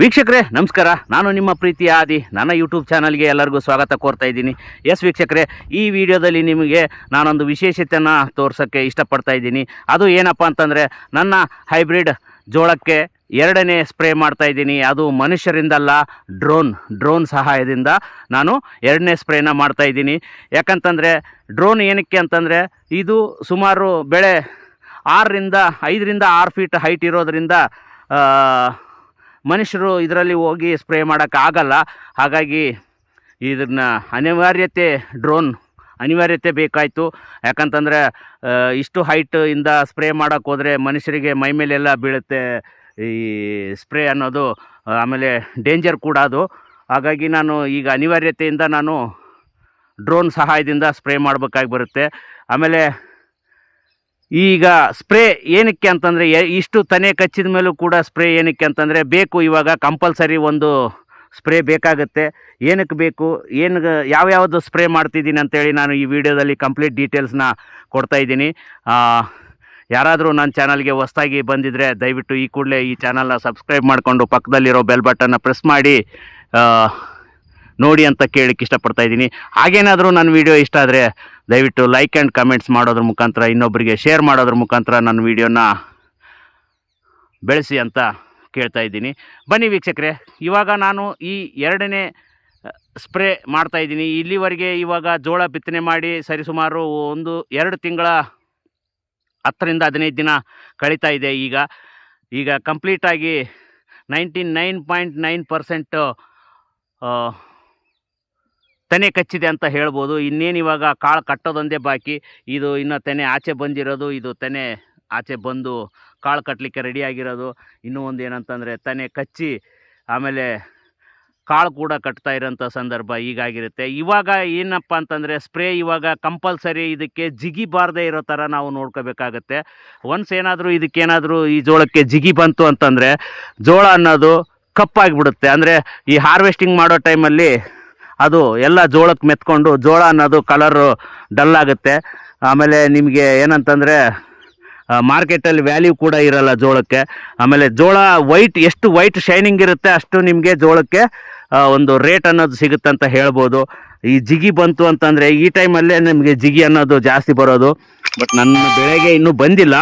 ವೀಕ್ಷಕರೇ, ನಮಸ್ಕಾರ. ನಾನು ನಿಮ್ಮ ಪ್ರೀತಿಯ ಆದಿ, ನನ್ನ ಯೂಟ್ಯೂಬ್ ಚಾನಲ್ಗೆ ಎಲ್ಲರಿಗೂ ಸ್ವಾಗತ ಕೋರ್ತಾ ಇದ್ದೀನಿ. ಎಸ್ ವೀಕ್ಷಕರೇ, ಈ ವಿಡಿಯೋದಲ್ಲಿ ನಿಮಗೆ ನಾನೊಂದು ವಿಶೇಷತೆಯನ್ನು ತೋರ್ಸೋಕ್ಕೆ ಇಷ್ಟಪಡ್ತಾ ಇದ್ದೀನಿ. ಅದು ಏನಪ್ಪ ಅಂತಂದರೆ, ನನ್ನ ಹೈಬ್ರಿಡ್ ಜೋಳಕ್ಕೆ ಎರಡನೇ ಸ್ಪ್ರೇ ಮಾಡ್ತಾ ಇದ್ದೀನಿ. ಅದು ಮನುಷ್ಯರಿಂದಲ್ಲ, ಡ್ರೋನ್ ಡ್ರೋನ್ ಸಹಾಯದಿಂದ ನಾನು ಎರಡನೇ ಸ್ಪ್ರೇನ ಮಾಡ್ತಾ ಇದ್ದೀನಿ. ಯಾಕಂತಂದರೆ, ಡ್ರೋನ್ ಏನಕ್ಕೆ ಅಂತಂದರೆ, ಇದು ಸುಮಾರು ಬೆಳೆ ಆರರಿಂದ ಐದರಿಂದ ಆರು ಫೀಟ್ ಹೈಟ್ ಇರೋದರಿಂದ ಮನುಷ್ಯರು ಇದರಲ್ಲಿ ಹೋಗಿ ಸ್ಪ್ರೇ ಮಾಡೋಕ್ಕಾಗಲ್ಲ ಹಾಗಾಗಿ ಇದನ್ನ ಅನಿವಾರ್ಯತೆ ಡ್ರೋನ್ ಅನಿವಾರ್ಯತೆ ಬೇಕಾಯಿತು. ಯಾಕಂತಂದರೆ ಇಷ್ಟು ಹೈಟ್ ಇಂದ ಸ್ಪ್ರೇ ಮಾಡೋಕ್ಕೆ ಹೋದರೆ ಮನುಷ್ಯರಿಗೆ ಮೈ ಮೇಲೆಲ್ಲ ಬೀಳುತ್ತೆ ಈ ಸ್ಪ್ರೇ ಅನ್ನೋದು. ಆಮೇಲೆ ಡೇಂಜರ್ ಕೂಡ ಅದು. ಹಾಗಾಗಿ ನಾನು ಈಗ ಅನಿವಾರ್ಯತೆಯಿಂದ ನಾನು ಡ್ರೋನ್ ಸಹಾಯದಿಂದ ಸ್ಪ್ರೇ ಮಾಡಬೇಕಾಗಿ ಬರುತ್ತೆ. ಆಮೇಲೆ ಈಗ ಸ್ಪ್ರೇ ಏನಕ್ಕೆ ಅಂತಂದರೆ ಇಷ್ಟು ತನೆ ಕಚ್ಚಿದ ಮೇಲೂ ಕೂಡ ಸ್ಪ್ರೇ ಏನಕ್ಕೆ ಅಂತಂದರೆ ಬೇಕು, ಇವಾಗ ಕಂಪಲ್ಸರಿ ಒಂದು ಸ್ಪ್ರೇ ಬೇಕಾಗುತ್ತೆ. ಏನಕ್ಕೆ ಬೇಕು? ಏನು ಯಾವ್ಯಾವುದು ಸ್ಪ್ರೇ ಮಾಡ್ತಿದ್ದೀನಿ ಅಂತೇಳಿ ನಾನು ಈ ವಿಡಿಯೋದಲ್ಲಿ ಕಂಪ್ಲೀಟ್ ಡೀಟೇಲ್ಸ್ನ ಕೊಡ್ತಾ ಇದ್ದೀನಿ. ಯಾರಾದರೂ ನನ್ನ ಚಾನಲ್ಗೆ ಹೊಸ್ದಾಗಿ ಬಂದಿದ್ದರೆ ದಯವಿಟ್ಟು ಈ ಕೂಡಲೇ ಈ ಚಾನಲ್ನ ಸಬ್ಸ್ಕ್ರೈಬ್ ಮಾಡಿಕೊಂಡು ಪಕ್ಕದಲ್ಲಿರೋ ಬೆಲ್ ಬಟನ್ನ ಪ್ರೆಸ್ ಮಾಡಿ ನೋಡಿ ಅಂತ ಕೇಳಕ್ಕೆ ಇಷ್ಟಪಡ್ತಾ ಇದ್ದೀನಿ. ಹಾಗೇನಾದರೂ ನನ್ನ ವಿಡಿಯೋ ಇಷ್ಟ ಆದರೆ ದಯವಿಟ್ಟು ಲೈಕ್ ಆ್ಯಂಡ್ ಕಮೆಂಟ್ಸ್ ಮಾಡೋದ್ರ ಮುಖಾಂತರ ಇನ್ನೊಬ್ಬರಿಗೆ ಶೇರ್ ಮಾಡೋದ್ರ ಮುಖಾಂತರ ನನ್ನ ವಿಡಿಯೋನ ಬೆಳೆಸಿ ಅಂತ ಕೇಳ್ತಾ ಇದ್ದೀನಿ. ಬನ್ನಿ ವೀಕ್ಷಕರೇ, ಇವಾಗ ನಾನು ಈ ಎರಡನೇ ಸ್ಪ್ರೇ ಮಾಡ್ತಾ ಇದ್ದೀನಿ. ಇಲ್ಲಿವರೆಗೆ ಇವಾಗ ಜೋಳ ಬಿತ್ತನೆ ಮಾಡಿ ಸರಿಸುಮಾರು ಒಂದು ಎರಡು ತಿಂಗಳ ಹತ್ತರಿಂದ ಹದಿನೈದು ದಿನ ಕಳೀತಾ ಇದೆ ಈಗ. ಈಗ ಕಂಪ್ಲೀಟಾಗಿ ninety nine point nine percent ತೆನೆ ಕಚ್ಚಿದೆ ಅಂತ ಹೇಳ್ಬೋದು. ಇನ್ನೇನು ಇವಾಗ ಕಾಳು ಕಟ್ಟೋದೊಂದೇ ಬಾಕಿ. ಇದು ಇನ್ನು ತೆನೆ ಆಚೆ ಬಂದಿರೋದು, ಇದು ತೆನೆ ಆಚೆ ಬಂದು ಕಾಳು ಕಟ್ಟಲಿಕ್ಕೆ ರೆಡಿಯಾಗಿರೋದು ಇನ್ನೂ ಒಂದು ಏನಂತಂದರೆ ತನೆ ಕಚ್ಚಿ ಆಮೇಲೆ ಕಾಳು ಕೂಡ ಕಟ್ತಾ ಇರೋಂಥ ಸಂದರ್ಭ ಈಗಾಗಿರುತ್ತೆ. ಇವಾಗ ಏನಪ್ಪ ಅಂತಂದರೆ ಸ್ಪ್ರೇ ಇವಾಗ ಕಂಪಲ್ಸರಿ ಇದಕ್ಕೆ ಜಿಗಿ ಬಾರದೇ ಇರೋ ಥರ ನಾವು ನೋಡ್ಕೋಬೇಕಾಗತ್ತೆ. ಒನ್ಸ್ ಏನಾದರೂ ಇದಕ್ಕೇನಾದರೂ ಈ ಜೋಳಕ್ಕೆ ಜಿಗಿ ಬಂತು ಅಂತಂದರೆ ಜೋಳ ಅನ್ನೋದು ಕಪ್ಪಾಗಿಬಿಡುತ್ತೆ. ಅಂದರೆ ಈ ಹಾರ್ವೆಸ್ಟಿಂಗ್ ಮಾಡೋ ಟೈಮಲ್ಲಿ ಅದು ಎಲ್ಲ ಜೋಳಕ್ಕೆ ಮೆತ್ಕೊಂಡು, ಜೋಳ ಅನ್ನೋದು ಕಲರು ಡಲ್ ಆಗುತ್ತೆ. ಆಮೇಲೆ ನಿಮಗೆ ಏನಂತಂದರೆ ಮಾರ್ಕೆಟಲ್ಲಿ ವ್ಯಾಲ್ಯೂ ಕೂಡ ಇರಲ್ಲ ಜೋಳಕ್ಕೆ. ಆಮೇಲೆ ಜೋಳ ವೈಟ್ ಎಷ್ಟು ವೈಟ್ ಶೈನಿಂಗ್ ಇರುತ್ತೆ ಅಷ್ಟು ನಿಮಗೆ ಜೋಳಕ್ಕೆ ಒಂದು ರೇಟ್ ಅನ್ನೋದು ಸಿಗುತ್ತೆ ಅಂತ ಹೇಳ್ಬೋದು. ಈ ಜಿಗಿ ಬಂತು ಅಂತಂದರೆ, ಈ ಟೈಮಲ್ಲೇ ನಿಮಗೆ ಜಿಗಿ ಅನ್ನೋದು ಜಾಸ್ತಿ ಬರೋದು. ಬಟ್ ನನ್ನ ಬೆಳೆಗೆ ಇನ್ನೂ ಬಂದಿಲ್ಲ.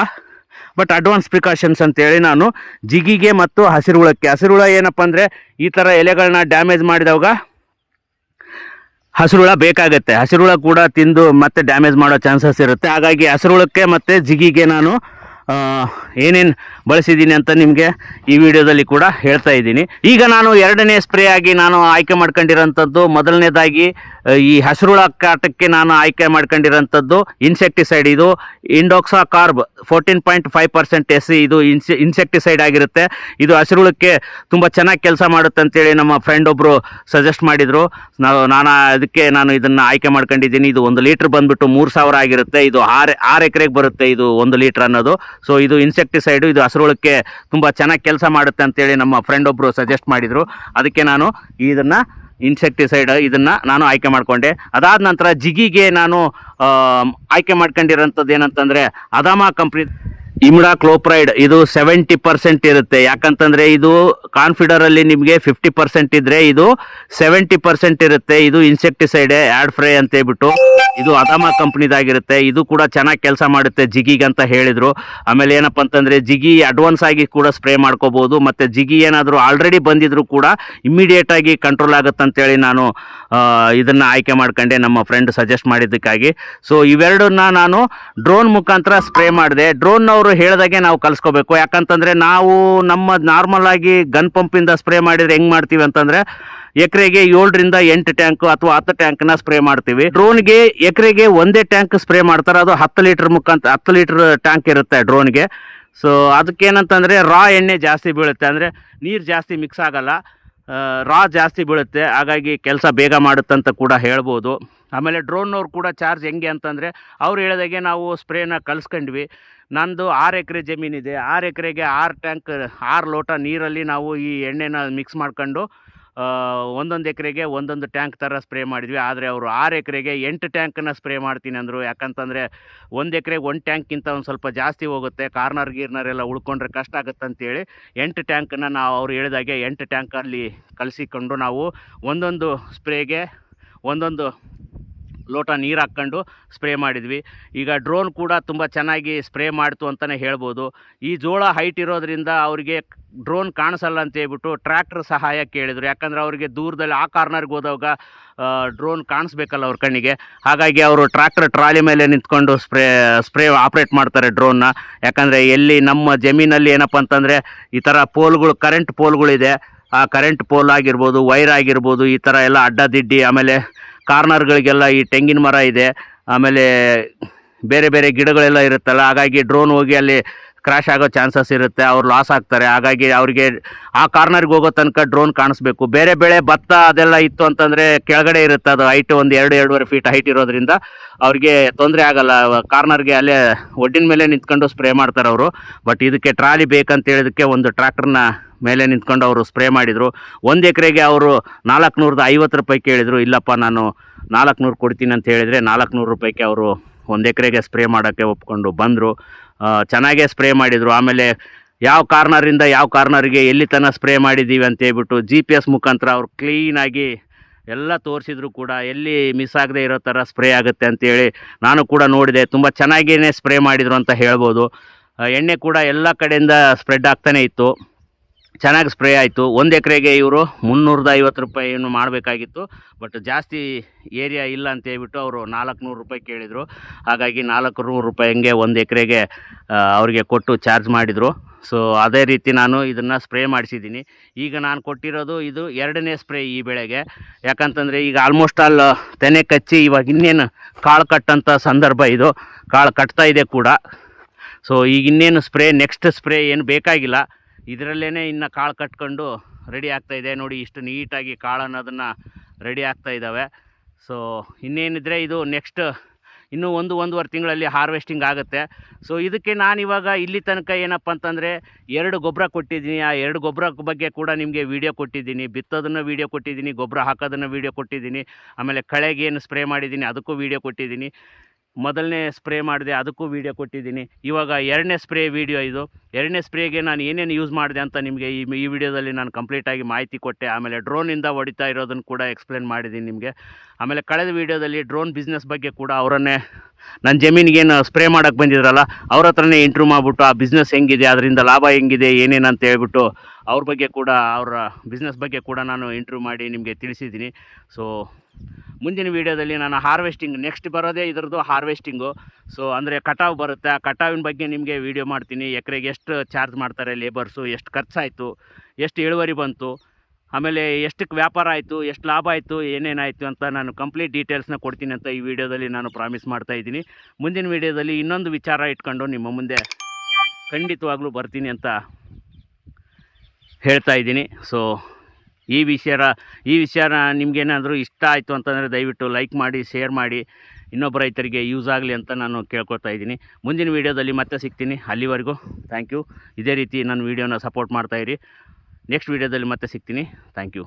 ಬಟ್ ಅಡ್ವಾನ್ಸ್ ಪ್ರಿಕಾಷನ್ಸ್ ಅಂತೇಳಿ ನಾನು ಜಿಗಿಗೆ ಮತ್ತು ಹಸಿರುಳಕ್ಕೆ ಹಸಿರುಳ ಏನಪ್ಪ ಅಂದರೆ ಈ ಥರ ಎಲೆಗಳನ್ನ ಡ್ಯಾಮೇಜ್ ಮಾಡಿದವಾಗ ಹಸಿರುಳ ಬೇಕಾಗತ್ತೆ. ಹಸಿರುಳ ಕೂಡ ತಿಂದು ಮತ್ತೆ ಡ್ಯಾಮೇಜ್ ಮಾಡೋ ಚಾನ್ಸಸ್ ಇರುತ್ತೆ. ಹಾಗಾಗಿ ಹಸಿರುಳಕ್ಕೆ ಮತ್ತು ಜಿಗಿಗೆ ನಾನು ಏನೇನು ಬಳಸಿದ್ದೀನಿ ಅಂತ ನಿಮಗೆ ಈ ವಿಡಿಯೋದಲ್ಲಿ ಕೂಡ ಹೇಳ್ತಾ ಇದ್ದೀನಿ. ಈಗ ನಾನು ಎರಡನೇ ಸ್ಪ್ರೇ ಆಗಿ ನಾನು ಆಯ್ಕೆ ಮಾಡ್ಕೊಂಡಿರೋಂಥದ್ದು ಮೊದಲನೇದಾಗಿ ಈ ಹಸಿರುಳ ಕಾಟಕ್ಕೆ ನಾನು ಆಯ್ಕೆ ಮಾಡ್ಕೊಂಡಿರೋಂಥದ್ದು ಇನ್ಸೆಕ್ಟಿಸೈಡ್ ಇದು. Indoxacarb fourteen point five percent S ಇದು ಇನ್ಸೆ ಇನ್ಸೆಕ್ಟಿಸೈಡ್ ಆಗಿರುತ್ತೆ. ಇದು ಹಸಿರುಳಕ್ಕೆ ತುಂಬ ಚೆನ್ನಾಗಿ ಕೆಲಸ ಮಾಡುತ್ತೆ ಅಂತೇಳಿ ನಮ್ಮ ಫ್ರೆಂಡ್ ಒಬ್ಬರು ಸಜೆಸ್ಟ್ ಮಾಡಿದರು. ನಾನು ಅದಕ್ಕೆ ನಾನು ಇದನ್ನು ಆಯ್ಕೆ ಮಾಡ್ಕೊಂಡಿದ್ದೀನಿ. ಇದು ಒಂದು ಲೀಟ್ರ್ ಬಂದುಬಿಟ್ಟು ಮೂರು ಸಾವಿರ ಆಗಿರುತ್ತೆ. ಇದು ಆರು ಆರು ಎಕರೆಗೆ ಬರುತ್ತೆ ಇದು ಒಂದು ಲೀಟ್ರ್ ಅನ್ನೋದು. ಸೊ ಇದು ಇನ್ಸೆಕ್ಟಿಸೈಡು ಇದು ಹಸಿರುಳಕ್ಕೆ ತುಂಬ ಚೆನ್ನಾಗಿ ಕೆಲಸ ಮಾಡುತ್ತೆ ಅಂತೇಳಿ ನಮ್ಮ ಫ್ರೆಂಡ್ ಒಬ್ಬರು ಸಜೆಸ್ಟ್ ಮಾಡಿದರು. ಅದಕ್ಕೆ ನಾನು ಇದನ್ನು ಇನ್ಸೆಕ್ಟಿಸೈಡ್ ಇದನ್ನು ನಾನು ಆಯ್ಕೆ ಮಾಡಿಕೊಂಡೆ. ಅದಾದ ನಂತರ ಜಿಗಿಗೆ ನಾನು ಆಯ್ಕೆ ಮಾಡ್ಕೊಂಡಿರೋಂಥದ್ದು ಏನಂತಂದರೆ ಅದಾಮ ಕಂಪ್ನಿ ಇಮ್ಡಾ ಕ್ಲೋಪ್ರೈಡ್, ಇದು ಸೆವೆಂಟಿ ಪರ್ಸೆಂಟ್ ಇರುತ್ತೆ. ಯಾಕಂತಂದ್ರೆ ಇದು ಕಾನ್ಫಿಡರಲ್ಲಿ ನಿಮಗೆ ಫಿಫ್ಟಿ ಪರ್ಸೆಂಟ್ ಇದ್ರೆ ಇದು ಸೆವೆಂಟಿ ಪರ್ಸೆಂಟ್ ಇರುತ್ತೆ. ಇದು ಇನ್ಸೆಕ್ಟಿಸೈಡ್ ಆಡ್ ಫ್ರೈ ಅಂತ ಹೇಳ್ಬಿಟ್ಟು ಇದು ಅದಾಮ ಕಂಪ್ನಿದಾಗಿರುತ್ತೆ ಇದು ಕೂಡ ಚೆನ್ನಾಗಿ ಕೆಲಸ ಮಾಡುತ್ತೆ ಜಿಗಿಗೆ ಅಂತ ಹೇಳಿದ್ರು. ಆಮೇಲೆ ಏನಪ್ಪ ಅಂತಂದ್ರೆ ಜಿಗಿ ಅಡ್ವಾನ್ಸ್ ಆಗಿ ಕೂಡ ಸ್ಪ್ರೇ ಮಾಡ್ಕೋಬಹುದು ಮತ್ತೆ ಜಿಗಿ ಏನಾದರೂ ಆಲ್ರೆಡಿ ಬಂದಿದ್ರು ಕೂಡ ಇಮಿಡಿಯೇಟ್ ಇಮ್ಮಿಡಿಯೇಟಾಗಿ ಕಂಟ್ರೋಲ್ ಆಗುತ್ತೆ ಅಂತೇಳಿ ನಾನು ಇದನ್ನು ಆಯ್ಕೆ ಮಾಡ್ಕೊಂಡೆ ನಮ್ಮ ಫ್ರೆಂಡ್ ಸಜೆಸ್ಟ್ ಮಾಡಿದ್ದಕ್ಕಾಗಿ. ಸೊ ಇವೆರಡನ್ನ ನಾನು ಡ್ರೋನ್ ಮುಖಾಂತರ ಸ್ಪ್ರೇ ಮಾಡಿದೆ. ಡ್ರೋನ್ನವರು ಹೇಳಿದಾಗೆ ನಾವು ಕಲಿಸ್ಕೋಬೇಕು. ಯಾಕಂತಂದರೆ ನಾವು ನಮ್ಮ ನಾರ್ಮಲ್ ಆಗಿ ಗನ್ ಪಂಪಿಂದ ಸ್ಪ್ರೇ ಮಾಡಿದರೆ ಹೆಂಗೆ ಮಾಡ್ತೀವಿ ಅಂತಂದರೆ ಎಕರೆಗೆ ಏಳರಿಂದ ಎಂಟು ಟ್ಯಾಂಕ್ ಅಥವಾ ಹತ್ತು ಟ್ಯಾಂಕ್ನ ಸ್ಪ್ರೇ ಮಾಡ್ತೀವಿ. ಡ್ರೋನ್ಗೆ ಎಕರೆಗೆ ಒಂದೇ ಟ್ಯಾಂಕ್ ಸ್ಪ್ರೇ ಮಾಡ್ತಾರೆ. ಅದು ಹತ್ತು ಲೀಟರ್ ಮುಖಾಂತರ ಹತ್ತು ಲೀಟರ್ ಟ್ಯಾಂಕ್ ಇರುತ್ತೆ ಡ್ರೋನ್ಗೆ ಸೊ ಅದಕ್ಕೇನಂತಂದರೆ ರಾ ಎಣ್ಣೆ ಜಾಸ್ತಿ ಬೀಳುತ್ತೆ. ಅಂದರೆ ನೀರು ಜಾಸ್ತಿ ಮಿಕ್ಸ್ ಆಗಲ್ಲ. ರಾ ಜಾಸ್ತಿ ಬೀಳುತ್ತೆ. ಹಾಗಾಗಿ ಕೆಲಸ ಬೇಗ ಮಾಡುತ್ತಂತ ಕೂಡ ಹೇಳ್ಬೋದು. ಆಮೇಲೆ ಡ್ರೋನ್ನವ್ರು ಕೂಡ ಚಾರ್ಜ್ ಹೆಂಗೆ ಅಂತಂದರೆ ಅವ್ರು ಹೇಳಿದಾಗೆ ನಾವು ಸ್ಪ್ರೇನ ಕಲಿಸ್ಕೊಂಡ್ವಿ. ನಂದು ಆರು ಎಕರೆ ಜಮೀನಿದೆ. ಆರು ಎಕರೆಗೆ ಆರು ಟ್ಯಾಂಕ್ ಆರು ಲೋಟ ನೀರಲ್ಲಿ ನಾವು ಈ ಎಣ್ಣೆನ ಮಿಕ್ಸ್ ಮಾಡ್ಕೊಂಡು ಒಂದೊಂದು ಎಕರೆಗೆ ಒಂದೊಂದು ಟ್ಯಾಂಕ್ ಥರ ಸ್ಪ್ರೇ ಮಾಡಿದ್ವಿ. ಆದರೆ ಅವರು ಆರು ಎಕರೆಗೆ ಎಂಟು ಟ್ಯಾಂಕನ್ನು ಸ್ಪ್ರೇ ಮಾಡ್ತೀನಿ ಅಂದರು. ಯಾಕಂತಂದರೆ ಒಂದು ಎಕರೆಗೆ ಒಂದು ಟ್ಯಾಂಕ್ಗಿಂತ ಒಂದು ಸ್ವಲ್ಪ ಜಾಸ್ತಿ ಹೋಗುತ್ತೆ. ಕಾರ್ನರ್ ಗೀರ್ನರ್ ಎಲ್ಲ ಉಳ್ಕೊಂಡ್ರೆ ಕಷ್ಟ ಆಗುತ್ತೆ ಅಂತೇಳಿ ಎಂಟು ಟ್ಯಾಂಕನ್ನು ನಾವು ಅವ್ರು ಹೇಳಿದಾಗೆ ಎಂಟು ಟ್ಯಾಂಕಲ್ಲಿ ಕಲಸಿಕೊಂಡು ನಾವು ಒಂದೊಂದು ಸ್ಪ್ರೇಗೆ ಒಂದೊಂದು ಲೋಟ ನೀರು ಹಾಕ್ಕೊಂಡು ಸ್ಪ್ರೇ ಮಾಡಿದ್ವಿ. ಈಗ ಡ್ರೋನ್ ಕೂಡ ತುಂಬ ಚೆನ್ನಾಗಿ ಸ್ಪ್ರೇ ಮಾಡ್ತು ಅಂತಲೇ ಹೇಳ್ಬೋದು. ಈ ಜೋಳ ಹೈಟ್ ಇರೋದ್ರಿಂದ ಅವರಿಗೆ ಡ್ರೋನ್ ಕಾಣಿಸಲ್ಲ ಅಂತ ಹೇಳ್ಬಿಟ್ಟು ಟ್ರ್ಯಾಕ್ಟರ್ ಸಹಾಯ ಕೇಳಿದರು. ಯಾಕಂದರೆ ಅವರಿಗೆ ದೂರದಲ್ಲಿ ಆ ಕಾರ್ನರ್ಗೆ ಹೋದಾಗ ಡ್ರೋನ್ ಕಾಣಿಸ್ಬೇಕಲ್ಲ ಅವ್ರ ಕಣ್ಣಿಗೆ. ಹಾಗಾಗಿ ಅವರು ಟ್ರ್ಯಾಕ್ಟರ್ ಟ್ರಾಲಿ ಮೇಲೆ ನಿಂತ್ಕೊಂಡು ಸ್ಪ್ರೇ ಸ್ಪ್ರೇ ಆಪ್ರೇಟ್ ಮಾಡ್ತಾರೆ ಡ್ರೋನ್ನ. ಯಾಕಂದರೆ ಎಲ್ಲಿ ನಮ್ಮ ಜಮೀನಲ್ಲಿ ಏನಪ್ಪ ಅಂತಂದರೆ ಈ ಥರ ಪೋಲ್ಗಳು ಕರೆಂಟ್ ಪೋಲ್ಗಳಿದೆ. ಆ ಕರೆಂಟ್ ಪೋಲ್ ಆಗಿರ್ಬೋದು ವೈರ್ ಆಗಿರ್ಬೋದು, ಈ ಥರ ಎಲ್ಲ ಅಡ್ಡದಿಡ್ಡಿ ಆಮೇಲೆ ಕಾರ್ನರ್ಗಳಿಗೆಲ್ಲ ಈ ತೆಂಗಿನ ಮರ ಇದೆ. ಆಮೇಲೆ ಬೇರೆ ಬೇರೆ ಗಿಡಗಳೆಲ್ಲ ಇರುತ್ತಲ್ಲ, ಹಾಗಾಗಿ ಡ್ರೋನ್ ಹೋಗಿ ಅಲ್ಲಿ ಕ್ರ್ಯಾಶ್ ಆಗೋ ಚಾನ್ಸಸ್ ಇರುತ್ತೆ, ಅವ್ರು ಲಾಸ್ ಆಗ್ತಾರೆ. ಹಾಗಾಗಿ ಅವರಿಗೆ ಆ ಕಾರ್ನರ್ಗೆ ಹೋಗೋ ತನಕ ಡ್ರೋನ್ ಕಾಣಿಸ್ಬೇಕು. ಬೇರೆ ಬೆಳೆ ಭತ್ತ ಅದೆಲ್ಲ ಇತ್ತು ಅಂತಂದರೆ ಕೆಳಗಡೆ ಇರುತ್ತೆ, ಅದು ಹೈಟ್ ಒಂದು ಎರಡು, ಎರಡೂವರೆ ಫೀಟ್ ಹೈಟ್ ಇರೋದ್ರಿಂದ ಅವ್ರಿಗೆ ತೊಂದರೆ ಆಗಲ್ಲ. ಕಾರ್ನರ್ಗೆ ಅಲ್ಲೇ ಒಡ್ಡಿನ ಮೇಲೆ ನಿಂತ್ಕೊಂಡು ಸ್ಪ್ರೇ ಮಾಡ್ತಾರೆ ಅವರು. ಬಟ್ ಇದಕ್ಕೆ ಟ್ರಾಲಿ ಬೇಕಂತ ಹೇಳಿದಕ್ಕೆ ಒಂದು ಟ್ರ್ಯಾಕ್ಟರ್ನ ಮೇಲೆ ನಿಂತ್ಕೊಂಡು ಅವರು ಸ್ಪ್ರೇ ಮಾಡಿದರು. ಒಂದು ಎಕರೆಗೆ ಅವರು ನಾಲ್ಕುನೂರದ ಐವತ್ತು ರೂಪಾಯಿ ಕೇಳಿದರು. ಇಲ್ಲಪ್ಪ, ನಾನು ನಾಲ್ಕುನೂರು ಕೊಡ್ತೀನಿ ಅಂತ ಹೇಳಿದರೆ ನಾಲ್ಕುನೂರು ರೂಪಾಯಿಗೆ ಅವರು ಒಂದು ಎಕರೆಗೆ ಸ್ಪ್ರೇ ಮಾಡೋಕ್ಕೆ ಒಪ್ಕೊಂಡು ಬಂದರು. ಚೆನ್ನಾಗೇ ಸ್ಪ್ರೇ ಮಾಡಿದರು. ಆಮೇಲೆ ಯಾವ ಕಾರ್ನರಿಂದ ಯಾವ ಕಾರ್ನರ್ಗೆ ಎಲ್ಲಿ ತನಕ ಸ್ಪ್ರೇ ಮಾಡಿದ್ದೀವಿ ಅಂತ ಹೇಳ್ಬಿಟ್ಟು ಜಿ ಪಿ ಎಸ್ ಮುಖಾಂತರ ಅವ್ರು ಕ್ಲೀನಾಗಿ ಎಲ್ಲ ತೋರಿಸಿದ್ರು ಕೂಡ. ಎಲ್ಲಿ ಮಿಸ್ ಆಗದೆ ಇರೋ ಥರ ಸ್ಪ್ರೇ ಆಗುತ್ತೆ ಅಂತೇಳಿ ನಾನು ಕೂಡ ನೋಡಿದೆ. ತುಂಬ ಚೆನ್ನಾಗಿಯೇ ಸ್ಪ್ರೇ ಮಾಡಿದರು ಅಂತ ಹೇಳ್ಬೋದು. ಎಣ್ಣೆ ಕೂಡ ಎಲ್ಲ ಕಡೆಯಿಂದ ಸ್ಪ್ರೆಡ್ ಆಗ್ತಾನೆ ಇತ್ತು. ಚೆನ್ನಾಗಿ ಸ್ಪ್ರೇ ಆಯಿತು. ಒಂದು ಎಕರೆಗೆ ಇವರು ಮುನ್ನೂರದ ಐವತ್ತು ರೂಪಾಯಿ ಏನು ಮಾಡಬೇಕಾಗಿತ್ತು. ಬಟ್ ಜಾಸ್ತಿ ಏರಿಯಾ ಇಲ್ಲ ಅಂತ ಹೇಳ್ಬಿಟ್ಟು ಅವರು ನಾಲ್ಕುನೂರು ರೂಪಾಯಿ ಕೇಳಿದರು. ಹಾಗಾಗಿ ನಾಲ್ಕು ನೂರು ರೂಪಾಯಿ ಹಂಗೆ ಒಂದು ಎಕರೆಗೆ ಅವರಿಗೆ ಕೊಟ್ಟು ಚಾರ್ಜ್ ಮಾಡಿದರು. ಸೊ ಅದೇ ರೀತಿ ನಾನು ಇದನ್ನು ಸ್ಪ್ರೇ ಮಾಡಿಸಿದ್ದೀನಿ. ಈಗ ನಾನು ಕೊಟ್ಟಿರೋದು ಇದು ಎರಡನೇ ಸ್ಪ್ರೇ ಈ ಬೆಳೆಗೆ. ಯಾಕಂತಂದರೆ ಈಗ ಆಲ್ಮೋಸ್ಟ್ ಆಲ್ ತೆನೆ ಕಚ್ಚಿ ಇವಾಗ ಇನ್ನೇನು ಕಾಳು ಕಟ್ಟಂಥ ಸಂದರ್ಭ ಇದು. ಕಾಳು ಕಟ್ತಾ ಇದೆ ಕೂಡ. ಸೊ ಈಗ ಇನ್ನೇನು ಸ್ಪ್ರೇ ನೆಕ್ಸ್ಟ್ ಸ್ಪ್ರೇ ಏನು ಬೇಕಾಗಿಲ್ಲ. ಇದರಲ್ಲೇ ಇನ್ನು ಕಾಳು ಕಟ್ಕೊಂಡು ರೆಡಿ ಆಗ್ತಾ ಇದೆ. ನೋಡಿ, ಇಷ್ಟು ನೀಟಾಗಿ ಕಾಳು ಅನ್ನೋದನ್ನು ರೆಡಿ ಆಗ್ತಾ ಇದ್ದಾವೆ ಸೊ ಇನ್ನೇನಿದ್ರೆ ಇದು ನೆಕ್ಸ್ಟ್ ಇನ್ನೂ ಒಂದು, ಒಂದೂವರೆ ತಿಂಗಳಲ್ಲಿ ಹಾರ್ವೆಸ್ಟಿಂಗ್ ಆಗುತ್ತೆ. ಸೊ ಇದಕ್ಕೆ ನಾನು ಇವಾಗ ಇಲ್ಲಿ ತನಕ ಏನಪ್ಪ ಅಂತಂದರೆ ಎರಡು ಗೊಬ್ಬರ ಕೊಟ್ಟಿದ್ದೀನಿ. ಆ ಎರಡು ಗೊಬ್ಬರ ಬಗ್ಗೆ ಕೂಡ ನಿಮಗೆ ವೀಡಿಯೋ ಕೊಟ್ಟಿದ್ದೀನಿ. ಬಿತ್ತೋದನ್ನು ವೀಡಿಯೋ ಕೊಟ್ಟಿದ್ದೀನಿ ಗೊಬ್ಬರ ಹಾಕೋದನ್ನು ವೀಡಿಯೋ ಕೊಟ್ಟಿದ್ದೀನಿ. ಆಮೇಲೆ ಕಳೆಗೆ ಏನು ಸ್ಪ್ರೇ ಮಾಡಿದ್ದೀನಿ, ಅದಕ್ಕೂ ವೀಡಿಯೋ ಕೊಟ್ಟಿದ್ದೀನಿ. ಮೊದಲನೇ ಸ್ಪ್ರೇ ಮಾಡಿದೆ ಅದಕ್ಕೂ ವೀಡಿಯೋ ಕೊಟ್ಟಿದ್ದೀನಿ. ಇವಾಗ ಎರಡನೇ ಸ್ಪ್ರೇ ವೀಡಿಯೋ ಇದು. ಎರಡನೇ ಸ್ಪ್ರೇಗೆ ನಾನು ಏನೇನು ಯೂಸ್ ಮಾಡಿದೆ ಅಂತ ನಿಮಗೆ ಈ ಈ ವಿಡಿಯೋದಲ್ಲಿ ನಾನು ಕಂಪ್ಲೀಟಾಗಿ ಮಾಹಿತಿ ಕೊಟ್ಟೆ. ಆಮೇಲೆ ಡ್ರೋನಿಂದ ಹೊಡಿತಾ ಇರೋದನ್ನು ಕೂಡ ಎಕ್ಸ್ಪ್ಲೇನ್ ಮಾಡಿದ್ದೀನಿ ನಿಮಗೆ. ಆಮೇಲೆ ಕಳೆದ ವೀಡಿಯೋದಲ್ಲಿ ಡ್ರೋನ್ ಬಿಸ್ನೆಸ್ ಬಗ್ಗೆ ಕೂಡ ಅವರನ್ನೇ ನನ್ನ ಜಮೀನಿಗೇನು ಸ್ಪ್ರೇ ಮಾಡೋಕ್ಕೆ ಬಂದಿದ್ರಲ್ಲ, ಅವ್ರ ಹತ್ರನೇ ಇಂಟ್ರ್ಯೂ ಮಾಡಿಬಿಟ್ಟು ಆ ಬಿಸ್ನೆಸ್ ಹೆಂಗಿದೆ, ಅದರಿಂದ ಲಾಭ ಹೆಂಗಿದೆ, ಏನೇನು ಅಂತ ಹೇಳ್ಬಿಟ್ಟು ಅವ್ರ ಬಗ್ಗೆ ಕೂಡ, ಅವರ ಬಿಸ್ನೆಸ್ ಬಗ್ಗೆ ಕೂಡ ನಾನು ಇಂಟ್ರೂ ಮಾಡಿ ನಿಮಗೆ ತಿಳಿಸಿದ್ದೀನಿ. ಸೊ ಮುಂದಿನ ವೀಡಿಯೋದಲ್ಲಿ ನಾನು ಹಾರ್ವೆಸ್ಟಿಂಗ್ ನೆಕ್ಸ್ಟ್ ಬರೋದೇ ಇದ್ರದ್ದು ಹಾರ್ವೆಸ್ಟಿಂಗು ಸೊ ಅಂದರೆ ಕಟಾವು ಬರುತ್ತೆ. ಆ ಕಟಾವಿನ ಬಗ್ಗೆ ನಿಮಗೆ ವೀಡಿಯೋ ಮಾಡ್ತೀನಿ. ಎಕರೆಗೆ ಎಷ್ಟು ಚಾರ್ಜ್ ಮಾಡ್ತಾರೆ ಲೇಬರ್ಸು ಎಷ್ಟು ಖರ್ಚಾಯಿತು, ಎಷ್ಟು ಇಳುವರಿ ಬಂತು, ಆಮೇಲೆ ಎಷ್ಟಕ್ಕೆ ವ್ಯಾಪಾರ ಆಯಿತು, ಎಷ್ಟು ಲಾಭ ಆಯಿತು, ಏನೇನಾಯಿತು ಅಂತ ನಾನು ಕಂಪ್ಲೀಟ್ ಡೀಟೇಲ್ಸ್ನ ಕೊಡ್ತೀನಿ ಅಂತ ಈ ವಿಡಿಯೋದಲ್ಲಿ ನಾನು ಪ್ರಾಮಿಸ್ ಮಾಡ್ತಾ ಇದ್ದೀನಿ. ಮುಂದಿನ ವಿಡಿಯೋದಲ್ಲಿ ಇನ್ನೊಂದು ವಿಚಾರ ಇಟ್ಕೊಂಡು ನಿಮ್ಮ ಮುಂದೆ ಖಂಡಿತವಾಗ್ಲೂ ಬರ್ತೀನಿ ಅಂತ ಹೇಳ್ತಾ ಇದ್ದೀನಿ. ಸೊ ಈ ವಿಷಯ ಈ ವಿಷಯನ ನಿಮಗೇನಾದರೂ ಇಷ್ಟ ಆಯಿತು ಅಂತಂದರೆ ದಯವಿಟ್ಟು ಲೈಕ್ ಮಾಡಿ ಶೇರ್ ಮಾಡಿ. ಇನ್ನೊಬ್ಬ ರೈತರಿಗೆ ಯೂಸ್ ಆಗಲಿ ಅಂತ ನಾನು ಕೇಳ್ಕೊತಾ ಇದ್ದೀನಿ. ಮುಂದಿನ ವೀಡಿಯೋದಲ್ಲಿ ಮತ್ತೆ ಸಿಗ್ತೀನಿ. ಅಲ್ಲಿವರೆಗೂ ಥ್ಯಾಂಕ್ ಯು ಇದೇ ರೀತಿ ನನ್ನ ವೀಡಿಯೋನ ಸಪೋರ್ಟ್ ಮಾಡ್ತಾಯಿರಿ ನೆಕ್ಸ್ಟ್ ವೀಡಿಯೋದಲ್ಲಿ ಮತ್ತೆ ಸಿಗ್ತೀನಿ. Thank you